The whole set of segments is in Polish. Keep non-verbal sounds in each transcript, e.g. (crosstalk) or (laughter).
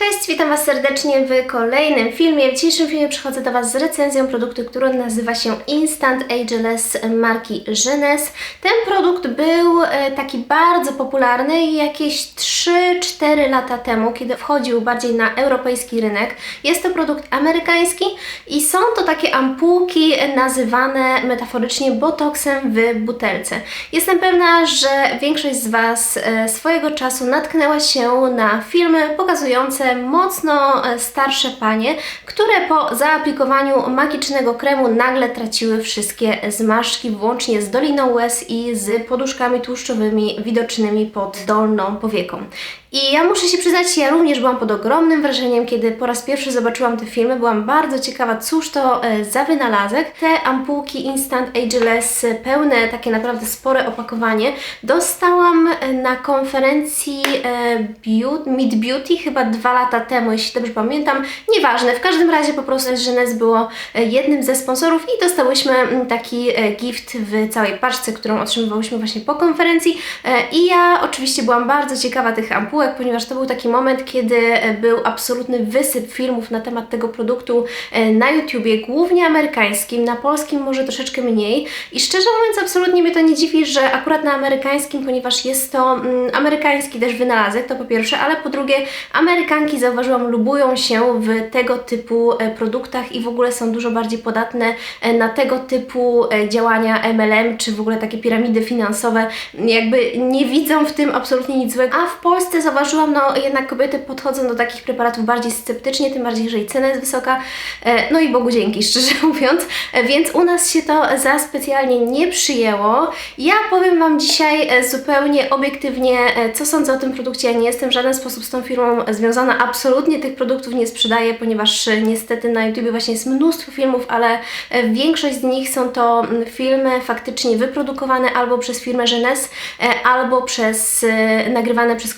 Cześć, witam Was serdecznie w kolejnym filmie. W dzisiejszym filmie przychodzę do Was z recenzją produktu, który nazywa się Instant Ageless marki Genes. Ten produkt był e, taki bardzo popularny jakieś 3-4 lata temu, kiedy wchodził bardziej na europejski rynek. Jest to produkt amerykański i są to takie ampułki nazywane metaforycznie botoksem w butelce. Jestem pewna, że większość z Was e, swojego czasu natknęła się na filmy pokazujące mocno e, starsze panie, które po zaaplikowaniu magicznego kremu nagle traciły wszystkie zmarszczki, włącznie z doliną łez i z poduszkami tłuszczowymi widocznymi pod dolną powieką. I ja muszę się przyznać, ja również byłam pod ogromnym wrażeniem, kiedy po raz pierwszy zobaczyłam te filmy. Byłam bardzo ciekawa, cóż to e, za wynalazek. Te ampułki Instant Ageless, e, pełne, takie naprawdę spore opakowanie, dostałam e, na konferencji Beauty, Meet Beauty chyba dwa lata temu, jeśli dobrze pamiętam. Nieważne, w każdym razie po prostu Genes było jednym ze sponsorów i dostałyśmy taki gift w całej paczce, którą otrzymywałyśmy właśnie po konferencji. I ja oczywiście byłam bardzo ciekawa tych ampułek, ponieważ to był taki moment, kiedy e, był absolutny wysyp filmów na temat tego produktu e, na YouTubie, głównie amerykańskim, na polskim może troszeczkę mniej. I szczerze mówiąc, absolutnie mnie to nie dziwi, że akurat na amerykańskim, ponieważ jest to mm, amerykański też wynalazek, to po pierwsze, ale po drugie, Amerykanki zauważyłam, lubują się w tego typu e, produktach i w ogóle są dużo bardziej podatne na tego typu działania MLM, czy w ogóle takie piramidy finansowe. Jakby nie widzą w tym absolutnie nic złego. A w Polsce zauważyłam, no jednak kobiety podchodzą do takich preparatów bardziej sceptycznie, tym bardziej, jeżeli cena jest wysoka. E, No i Bogu dzięki, (laughs) szczerze mówiąc. E, Więc u nas się to za specjalnie nie przyjęło. Ja powiem Wam dzisiaj e, zupełnie obiektywnie, co sądzę o tym produkcie. Ja nie jestem w żaden sposób z tą firmą związana. Absolutnie tych produktów nie sprzedaję, ponieważ niestety na YouTube właśnie jest mnóstwo filmów, ale większość z nich są to filmy faktycznie wyprodukowane albo przez firmę Genes, albo przez nagrywane przez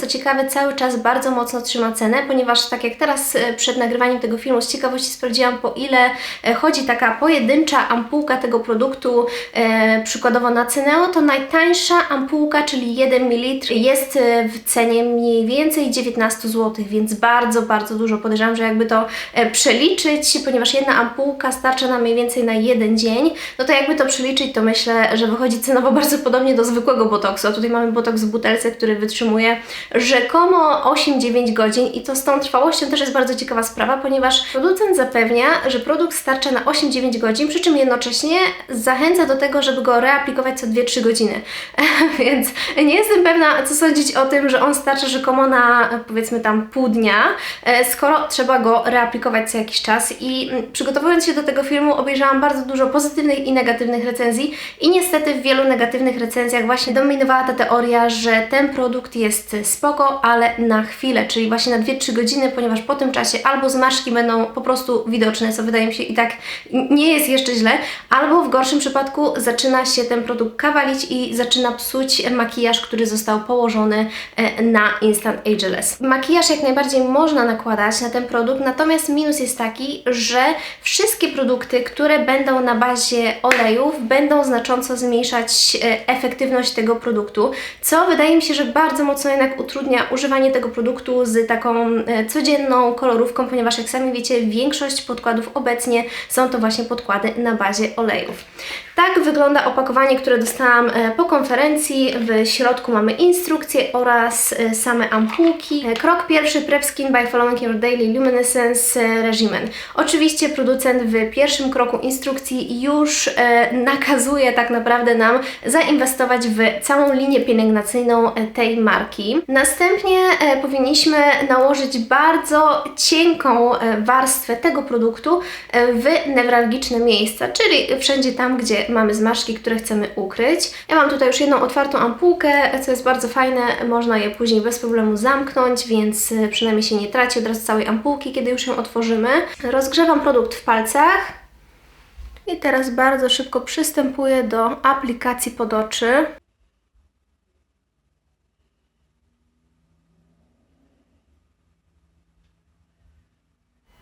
Co ciekawe, cały czas bardzo mocno trzyma cenę, ponieważ tak jak teraz e, przed nagrywaniem tego filmu z ciekawości sprawdziłam, po ile e, chodzi taka pojedyncza ampułka tego produktu, e, przykładowo na Ceneo, to najtańsza ampułka, czyli 1 ml jest e, w cenie mniej więcej 19 zł, więc bardzo, bardzo dużo. Podejrzewam, że jakby to przeliczyć, ponieważ jedna ampułka starcza nam mniej więcej na jeden dzień, no to jakby to przeliczyć, to myślę, że wychodzi cenowo (laughs) bardzo podobnie do zwykłego botoksu. A tutaj mamy botoks w butelce, który wytrzymuje rzekomo 8-9 godzin i to z tą trwałością też jest bardzo ciekawa sprawa, ponieważ producent zapewnia, że produkt starcza na 8-9 godzin, przy czym jednocześnie zachęca do tego, żeby go reaplikować co 2-3 godziny. (laughs) Więc nie jestem pewna, co sądzić o tym, że on starcza rzekomo na powiedzmy tam pół dnia, e, skoro trzeba go reaplikować co jakiś czas. I mm, przygotowując się do tego filmu, obejrzałam bardzo dużo pozytywnych i negatywnych recenzji, i niestety w wielu negatywnych recenzjach właśnie dominowała ta teoria, że ten produkt jest spoko, ale na chwilę, czyli właśnie na 2-3 godziny, ponieważ po tym czasie albo zmarszczki będą po prostu widoczne, co wydaje mi się i tak nie jest jeszcze źle, albo w gorszym przypadku zaczyna się ten produkt kawalić i zaczyna psuć makijaż, który został położony e, na Instant Ageless. Makijaż jak najbardziej można nakładać na ten produkt, natomiast minus jest taki, że wszystkie produkty, które będą na bazie olejów, będą znacząco zmniejszać e, efektywność tego produktu, co wydaje mi się, że bardzo mocno jednak utrudnia używanie tego produktu z taką e, codzienną kolorówką, ponieważ jak sami wiecie, większość podkładów obecnie są to właśnie podkłady na bazie olejów. Tak wygląda opakowanie, które dostałam e, po konferencji. W środku mamy instrukcję oraz e, same ampułki. Krok pierwszy Prep Skin by Following Your Daily Luminescence Regimen. Oczywiście producent w pierwszym kroku instrukcji już nakazuje tak naprawdę nam zainwestować w całą linię pielęgnacyjną tej marki. Następnie e, powinniśmy nałożyć bardzo cienką e, warstwę tego produktu e, w newralgiczne miejsca, czyli wszędzie tam, gdzie mamy zmarszczki, które chcemy ukryć. Ja mam tutaj już jedną otwartą ampułkę, co jest bardzo fajne, można je później bez problemu zamknąć, więc przynajmniej się nie traci od razu całej ampułki, kiedy już ją otworzymy. Rozgrzewam produkt w palcach. I teraz bardzo szybko przystępuję do aplikacji pod oczy.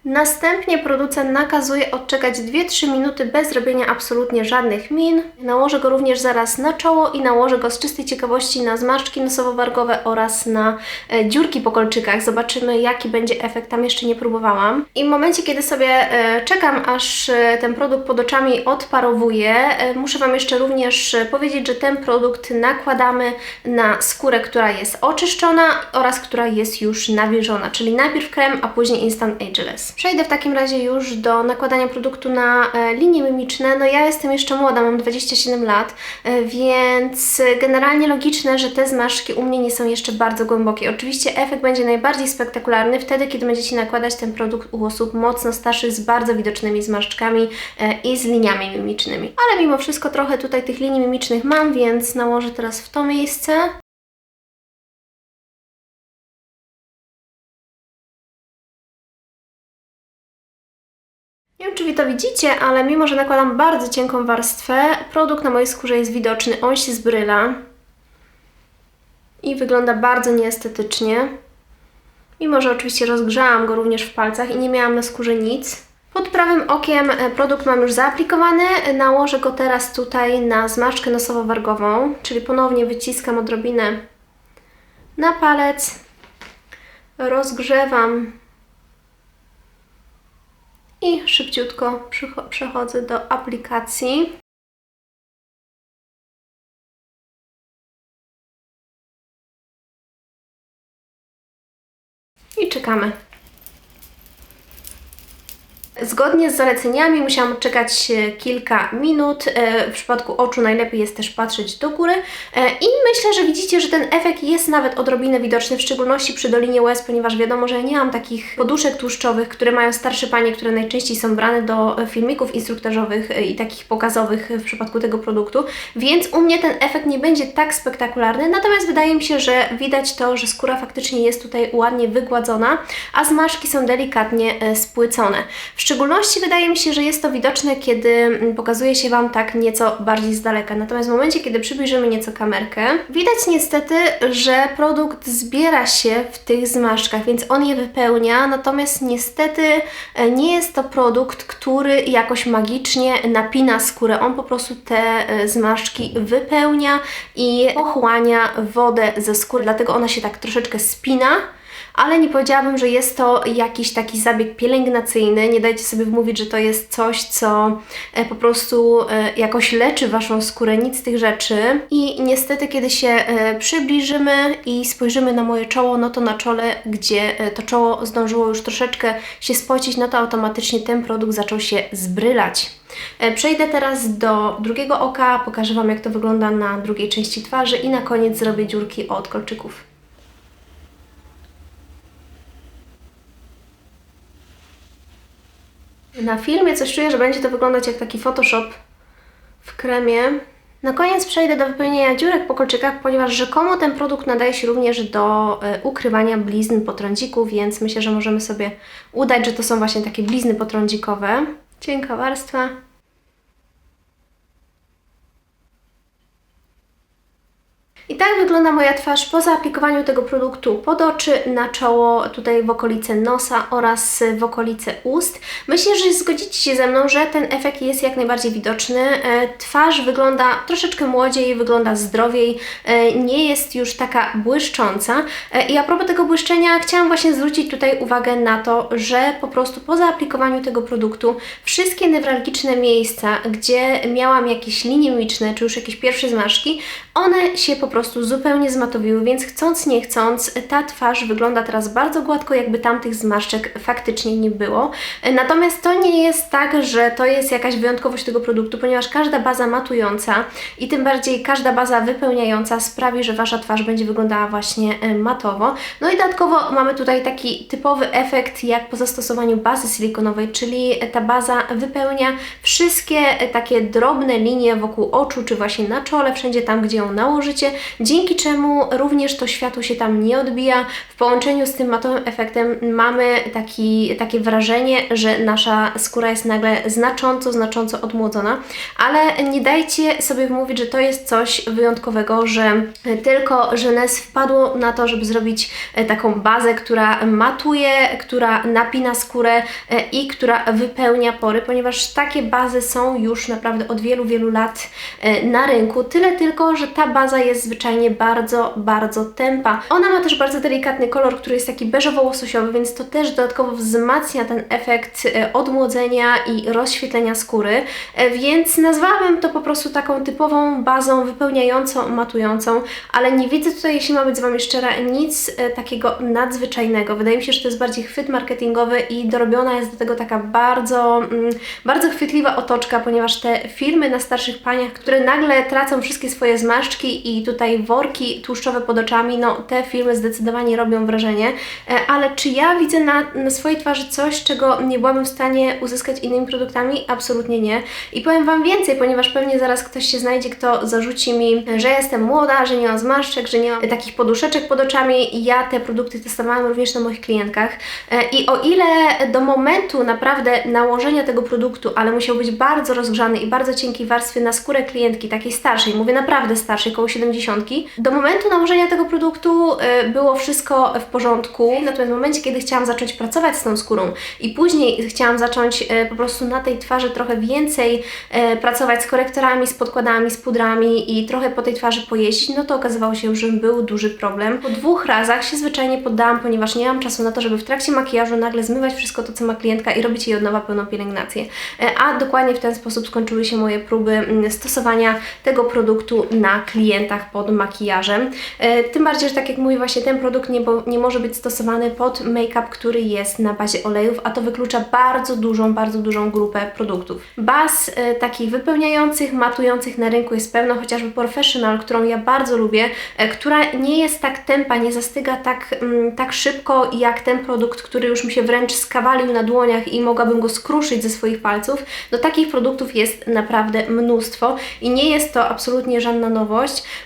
Następnie producent nakazuje odczekać 2-3 minuty bez robienia absolutnie żadnych min. Nałożę go również zaraz na czoło i nałożę go z czystej ciekawości na zmarszczki nosowo-wargowe oraz na e, dziurki po kolczykach. Zobaczymy jaki będzie efekt, tam jeszcze nie próbowałam. I w momencie, kiedy sobie e, czekam, aż e, ten produkt pod oczami odparowuje, muszę Wam jeszcze również powiedzieć, że ten produkt nakładamy na skórę, która jest oczyszczona oraz która jest już nawilżona, czyli najpierw krem, a później Instant Ageless. Przejdę w takim razie już do nakładania produktu na e, linie mimiczne. No ja jestem jeszcze młoda, mam 27 lat, e, więc generalnie logiczne, że te zmarszczki u mnie nie są jeszcze bardzo głębokie. Oczywiście efekt będzie najbardziej spektakularny wtedy, kiedy będziecie nakładać ten produkt u osób mocno starszych z bardzo widocznymi zmarszczkami e, i z liniami mimicznymi. Ale mimo wszystko trochę tutaj tych linii mimicznych mam, więc nałożę teraz w to miejsce. Wiem, czy Wy to widzicie, ale mimo, że nakładam bardzo cienką warstwę, produkt na mojej skórze jest widoczny. On się zbryla i wygląda bardzo nieestetycznie. Mimo, że oczywiście rozgrzałam go również w palcach i nie miałam na skórze nic. Pod prawym okiem e, produkt mam już zaaplikowany. Nałożę go teraz tutaj na zmarszczkę nosowo-wargową, czyli ponownie wyciskam odrobinę na palec. Rozgrzewam i szybciutko przechodzę do aplikacji. I czekamy. Zgodnie z zaleceniami musiałam czekać e, kilka minut. E, W przypadku oczu najlepiej jest też patrzeć do góry. E, I myślę, że widzicie, że ten efekt jest nawet odrobinę widoczny, w szczególności przy dolinie łez, ponieważ wiadomo, że ja nie mam takich poduszek tłuszczowych, które mają starsze panie, które najczęściej są brane do filmików instruktażowych i takich pokazowych w przypadku tego produktu, więc u mnie ten efekt nie będzie tak spektakularny, natomiast wydaje mi się, że widać to, że skóra faktycznie jest tutaj ładnie wygładzona, a zmarszki są delikatnie spłycone. W szczególności wydaje mi się, że jest to widoczne, kiedy mm, pokazuje się Wam tak nieco bardziej z daleka. Natomiast w momencie, kiedy przybliżymy nieco kamerkę, widać niestety, że produkt zbiera się w tych zmarszczkach, więc on je wypełnia, natomiast niestety e, nie jest to produkt, który jakoś magicznie napina skórę. On po prostu te e, zmarszczki wypełnia i pochłania wodę ze skóry, dlatego ona się tak troszeczkę spina ale nie powiedziałabym, że jest to jakiś taki zabieg pielęgnacyjny. Nie dajcie sobie wmówić, że to jest coś, co e, po prostu e, jakoś leczy Waszą skórę, nic z tych rzeczy. I niestety, kiedy się e, przybliżymy i spojrzymy na moje czoło, no to na czole, gdzie to czoło zdążyło już troszeczkę się spocić, no to automatycznie ten produkt zaczął się zbrylać. Przejdę teraz do drugiego oka, pokażę Wam jak to wygląda na drugiej części twarzy i na koniec zrobię dziurki od kolczyków. Na filmie coś czuję, że będzie to wyglądać jak taki Photoshop w kremie. Na koniec przejdę do wypełnienia dziurek po kolczykach, ponieważ rzekomo ten produkt nadaje się również do e, ukrywania blizn po trądziku, więc myślę, że możemy sobie udać, że to są właśnie takie blizny potrądzikowe. Cienka warstwa. I tak wygląda moja twarz po zaaplikowaniu tego produktu pod oczy, na czoło, tutaj w okolice nosa oraz w okolice ust. Myślę, że zgodzicie się ze mną, że ten efekt jest jak najbardziej widoczny. E, Twarz wygląda troszeczkę młodziej, wygląda zdrowiej, e, nie jest już taka błyszcząca. E, I a propos tego błyszczenia, chciałam właśnie zwrócić tutaj uwagę na to, że po prostu po zaaplikowaniu tego produktu wszystkie newralgiczne miejsca, gdzie miałam jakieś linie mimiczne, czy już jakieś pierwsze zmarszki, one się po prostu zupełnie zmatowiły, więc chcąc nie chcąc, ta twarz wygląda teraz bardzo gładko, jakby tamtych zmarszczek faktycznie nie było. Natomiast to nie jest tak, że to jest jakaś wyjątkowość tego produktu, ponieważ każda baza matująca i tym bardziej każda baza wypełniająca sprawi, że Wasza twarz będzie wyglądała właśnie e, matowo. No i dodatkowo mamy tutaj taki typowy efekt jak po zastosowaniu bazy silikonowej, czyli ta baza wypełnia wszystkie e, takie drobne linie wokół oczu, czy właśnie na czole, wszędzie tam, gdzie ją nałożycie, dzięki czemu również to światło się tam nie odbija. W połączeniu z tym matowym efektem mamy taki, takie wrażenie, że nasza skóra jest nagle znacząco, znacząco odmłodzona, ale nie dajcie sobie wmówić, że to jest coś wyjątkowego, że tylko Genes wpadło na to, żeby zrobić e, taką bazę, która matuje, która napina skórę e, i która wypełnia pory, ponieważ takie bazy są już naprawdę od wielu, wielu lat e, na rynku. Tyle tylko, że ta baza jest zwyczajnie bardzo, bardzo tępa. Ona ma też bardzo delikatny kolor, który jest taki beżowo-łososiowy, więc to też dodatkowo wzmacnia ten efekt odmłodzenia i rozświetlenia skóry, więc nazwałabym to po prostu taką typową bazą wypełniającą, matującą, ale nie widzę tutaj, jeśli ma być z Wami szczera, nic takiego nadzwyczajnego. Wydaje mi się, że to jest bardziej chwyt marketingowy i dorobiona jest do tego taka bardzo, mm, bardzo chwytliwa otoczka, ponieważ te filmy na starszych paniach, które nagle tracą wszystkie swoje i tutaj worki tłuszczowe pod oczami, no te filmy zdecydowanie robią wrażenie, e, ale czy ja widzę na, na swojej twarzy coś, czego nie byłabym w stanie uzyskać innymi produktami? Absolutnie nie. I powiem Wam więcej, ponieważ pewnie zaraz ktoś się znajdzie, kto zarzuci mi, że jestem młoda, że nie mam zmarszczek, że nie mam takich poduszeczek pod oczami. Ja te produkty testowałam również na moich klientkach e, i o ile do momentu naprawdę nałożenia tego produktu, ale musiał być bardzo rozgrzany i bardzo cienkiej warstwy na skórę klientki, takiej starszej, mówię naprawdę starszej, koło 70, do momentu nałożenia tego produktu e, było wszystko w porządku, natomiast w momencie, kiedy chciałam zacząć pracować z tą skórą i później chciałam zacząć e, po prostu na tej twarzy trochę więcej pracować z korektorami, z podkładami, z pudrami i trochę po tej twarzy pojeździć, no to okazywało się, że był duży problem. Po dwóch razach się zwyczajnie poddałam, ponieważ nie mam czasu na to, żeby w trakcie makijażu nagle zmywać wszystko to, co ma klientka i robić jej od nowa pełną pielęgnację. E, a dokładnie w ten sposób skończyły się moje próby mm, stosowania tego produktu na klientach pod makijażem. E, tym bardziej, że tak jak mówię, właśnie ten produkt nie, nie może być stosowany pod make-up, który jest na bazie olejów, a to wyklucza bardzo dużą, bardzo dużą grupę produktów. Baz e, takich wypełniających, matujących na rynku jest pełno, chociażby Professional, którą ja bardzo lubię, która nie jest tak tempa, nie zastyga tak, mm, tak szybko jak ten produkt, który już mi się wręcz skawalił na dłoniach i mogłabym go skruszyć ze swoich palców. No takich produktów jest naprawdę mnóstwo i nie jest to absolutnie żadna nowość.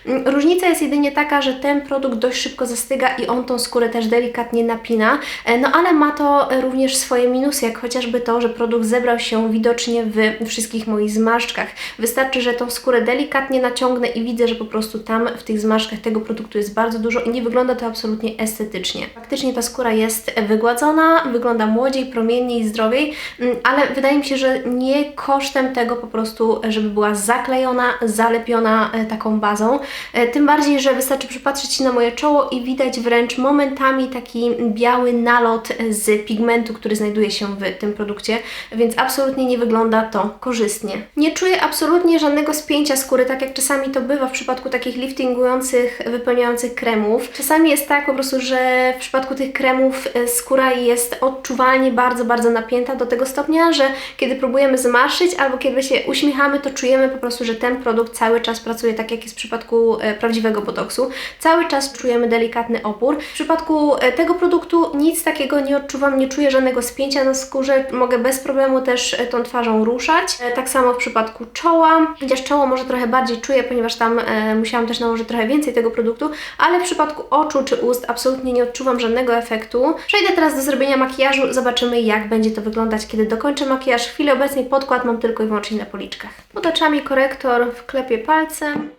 Mm, różnica jest jedynie taka, że ten produkt dość szybko zastyga i on tą skórę też delikatnie napina, e, no ale ma to również swoje minusy, jak chociażby to, że produkt zebrał się widocznie w wszystkich moich zmarszczkach. Wystarczy, że tą skórę delikatnie naciągnę i widzę, że po prostu tam w tych zmarszczkach tego produktu jest bardzo dużo i nie wygląda to absolutnie estetycznie. Faktycznie ta skóra jest wygładzona, wygląda młodziej, promienniej, zdrowiej, mm, ale wydaje mi się, że nie kosztem tego po prostu, żeby była zaklejona, zalepiona e, bazą. E, tym bardziej, że wystarczy przypatrzeć się na moje czoło i widać wręcz momentami taki biały nalot z pigmentu, który znajduje się w tym produkcie, więc absolutnie nie wygląda to korzystnie. Nie czuję absolutnie żadnego spięcia skóry, tak jak czasami to bywa w przypadku takich liftingujących, wypełniających kremów. Czasami jest tak po prostu, że w przypadku tych kremów e, skóra jest odczuwalnie bardzo, bardzo napięta do tego stopnia, że kiedy próbujemy zmarszyć albo kiedy się uśmiechamy, to czujemy po prostu, że ten produkt cały czas pracuje tak jak jest w przypadku e, prawdziwego botoksu. Cały czas czujemy delikatny opór. W przypadku e, tego produktu nic takiego nie odczuwam, nie czuję żadnego spięcia na skórze, mogę bez problemu też tą twarzą ruszać. Tak samo w przypadku czoła, chociaż czoło może trochę bardziej czuję, ponieważ tam e, musiałam też nałożyć trochę więcej tego produktu, ale w przypadku oczu czy ust absolutnie nie odczuwam żadnego efektu. Przejdę teraz do zrobienia makijażu, zobaczymy jak będzie to wyglądać, kiedy dokończę makijaż. W chwili obecnej podkład mam tylko i wyłącznie na policzkach. Pod korektor wklepię palcem.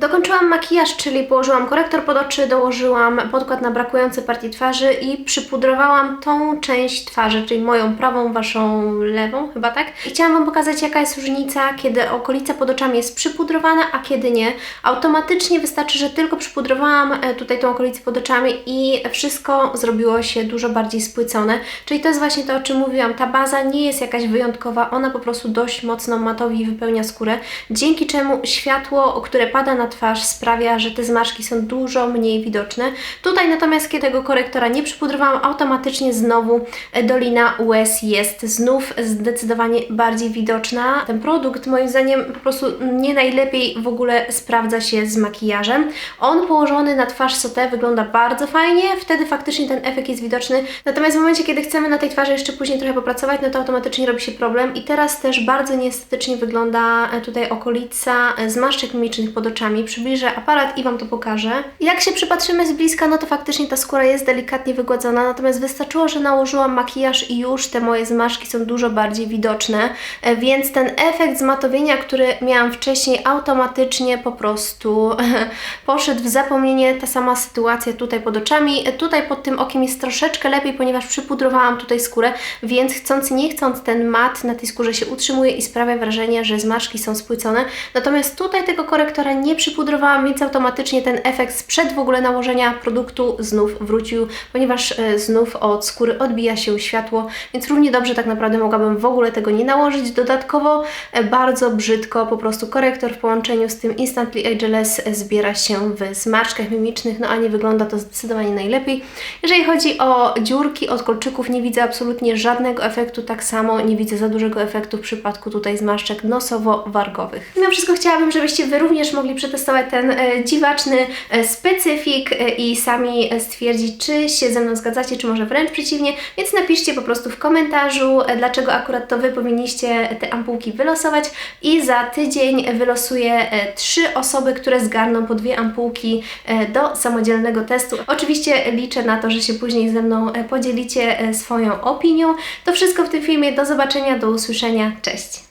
Dokończyłam makijaż, czyli położyłam korektor pod oczy, dołożyłam podkład na brakujące partie twarzy i przypudrowałam tą część twarzy, czyli moją prawą, waszą lewą, chyba tak? I chciałam Wam pokazać, jaka jest różnica, kiedy okolica pod oczami jest przypudrowana, a kiedy nie. Automatycznie wystarczy, że tylko przypudrowałam e, tutaj tą okolicę pod oczami i wszystko zrobiło się dużo bardziej spłycone. Czyli to jest właśnie to, o czym mówiłam. Ta baza nie jest jakaś wyjątkowa, ona po prostu dość mocno matowi wypełnia skórę, dzięki czemu światło, które pada na twarz sprawia, że te zmarszki są dużo mniej widoczne. Tutaj natomiast, kiedy tego korektora nie przypudrowałam, automatycznie znowu e, dolina łez jest znów zdecydowanie bardziej widoczna. Ten produkt moim zdaniem po prostu nie najlepiej w ogóle sprawdza się z makijażem. On położony na twarz sauté wygląda bardzo fajnie, wtedy faktycznie ten efekt jest widoczny. Natomiast w momencie, kiedy chcemy na tej twarzy jeszcze później trochę popracować, no to automatycznie robi się problem i teraz też bardzo nieestetycznie wygląda e, tutaj okolica e, zmarszczek mimicznych pod oczami. Przybliżę aparat i Wam to pokażę. Jak się przypatrzymy z bliska, no to faktycznie ta skóra jest delikatnie wygładzona, natomiast wystarczyło, że nałożyłam makijaż i już te moje zmarszczki są dużo bardziej widoczne, e, więc ten efekt zmatowienia, który miałam wcześniej, automatycznie po prostu (laughs) poszedł w zapomnienie. Ta sama sytuacja tutaj pod oczami. Tutaj pod tym okiem jest troszeczkę lepiej, ponieważ przypudrowałam tutaj skórę, więc chcąc nie chcąc ten mat na tej skórze się utrzymuje i sprawia wrażenie, że zmarszczki są spłycone. Natomiast tutaj tego korektora nie przypudrowałam, więc automatycznie ten efekt sprzed w ogóle nałożenia produktu znów wrócił, ponieważ e, znów od skóry odbija się światło, więc równie dobrze tak naprawdę mogłabym w ogóle tego nie nałożyć. Dodatkowo e, bardzo brzydko po prostu korektor w połączeniu z tym Instantly Ageless zbiera się w zmarszczkach mimicznych, no a nie wygląda to zdecydowanie najlepiej. Jeżeli chodzi o dziurki od kolczyków, nie widzę absolutnie żadnego efektu, tak samo nie widzę za dużego efektu w przypadku tutaj zmarszczek nosowo-wargowych. Mimo wszystko chciałabym, żebyście Wy również mogli przetestować ten e, dziwaczny e, specyfik e, i sami stwierdzić, czy się ze mną zgadzacie, czy może wręcz przeciwnie, więc napiszcie po prostu w komentarzu, dlaczego akurat to Wy powinniście te ampułki wylosować i za tydzień wylosuję trzy osoby, które zgarną po dwie ampułki do samodzielnego testu. Oczywiście liczę na to, że się później ze mną podzielicie swoją opinią. To wszystko w tym filmie. Do zobaczenia, do usłyszenia. Cześć!